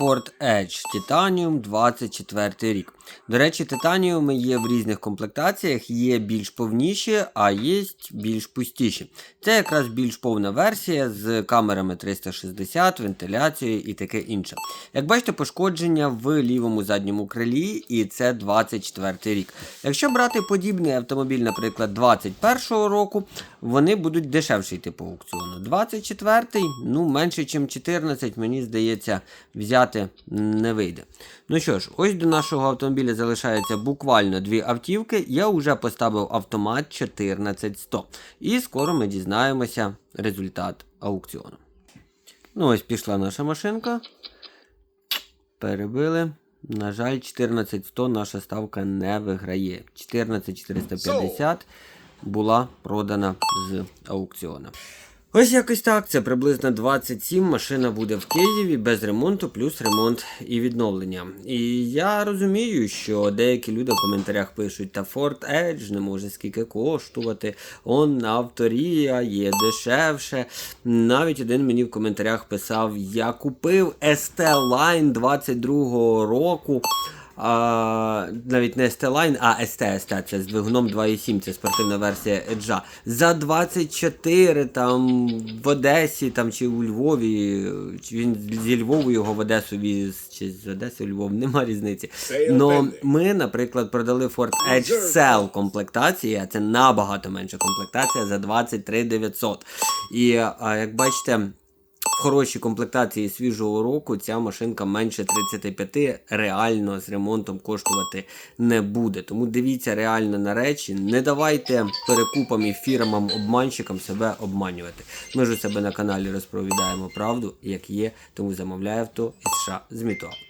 Ford Edge Titanium 24 рік. До речі, титаніуми є в різних комплектаціях, є більш повніші, а є більш пустіші. Це якраз більш повна версія з камерами 360, вентиляцією і таке інше. Як бачите, пошкодження в лівому задньому крилі, і це 24 рік. Якщо брати подібний автомобіль, наприклад, 21 року, вони будуть дешевші йти по аукціону. 24-й, ну менше, ніж 14, мені здається, взяти не вийде. Ну що ж, ось до нашого автомобіля залишається буквально дві автівки. Я вже поставив автомат 14100. І скоро ми дізнаємося результат аукціону. Ну, ось пішла наша машинка. Перебили. На жаль, 14100 наша ставка не виграє. 14450 була продана з аукціону. Ось якось так. Це приблизно 27. Машина буде в Києві без ремонту, плюс ремонт і відновлення. І я розумію, що деякі люди в коментарях пишуть, та Ford Edge не може скільки коштувати. Он авторія є дешевше. Навіть один мені в коментарях писав: я купив ST Line 22-го року. А, навіть не ST-Line, а ST, ST, це з двигуном 2.7, це спортивна версія Edge. За 24 там в Одесі там, чи у Львові, чи він зі Львову його в Одесу віз, чи з Одеси у Львов, нема різниці. Но ми, наприклад, продали Ford Edge Cell комплектації, а це набагато менша комплектація за 23 900. І а, як бачите. Хорошій комплектації свіжого року ця машинка менше 35 реально з ремонтом коштувати не буде. Тому дивіться реально на речі. Не давайте перекупам і фірмам, обманщикам себе обманювати. Ми ж у себе на каналі розповідаємо правду, як є, тому замовляє авто і США з Мітоавто.